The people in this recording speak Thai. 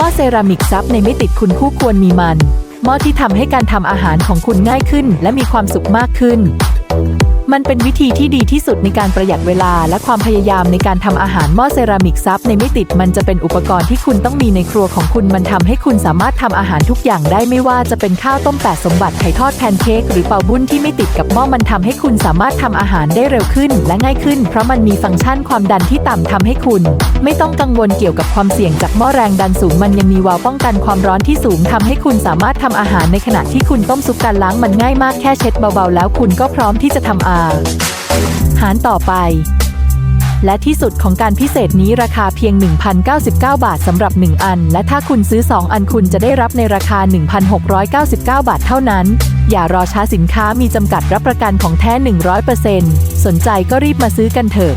หม้อเซรามิกซับในไม่ติดคุณคู่ควรมีมัน หม้อที่ทำให้การทำอาหารของคุณง่ายขึ้น และมีความสุขมากขึ้น มันเป็นวิธีที่ดีที่สุดในการประหยัดเวลา และความพยายามในการทำอาหารหม้อเซรามิกซับในไม่ติด มันจะเป็นอุปกรณ์ที่คุณต้องมีในครัวของคุณมันทำให้คุณสามารถทำอาหารทุกอย่างได้ไม่ว่าจะเป็นข้าวต้มแปดสมบัติไข่ทอดแพนเค้กหรือเป่าบุ้นที่ไม่ติดกับหม้อมันทำให้คุณสามารถทำอาหารได้เร็วขึ้น และง่ายขึ้น เพราะมันมีฟังก์ชันความดันที่ต่ำทำให้คุณ ไม่ต้องกังวลเกี่ยวกับความเสี่ยงจากหม้อแรงดันสูง มันยังมีวาล์วป้องกันความร้อนที่สูงทำให้คุณสามารถทำอาหารในขณะที่คุณต้มซุปการล้างมันง่ายมากแค่เช็ดเบาๆ แล้วคุณก็พร้อมที่จะทำอาหารต่อไป และที่สุดของการพิเศษนี้ราคาเพียง 1,099 บาทสำหรับ 1 อัน และถ้าคุณซื้อ 2 อันคุณจะได้รับในราคา 1,699 บาทเท่านั้น อย่ารอช้าสินค้ามีจำกัดรับประกันของแท้ 100%สนใจก็รีบมาซื้อกันเถอะ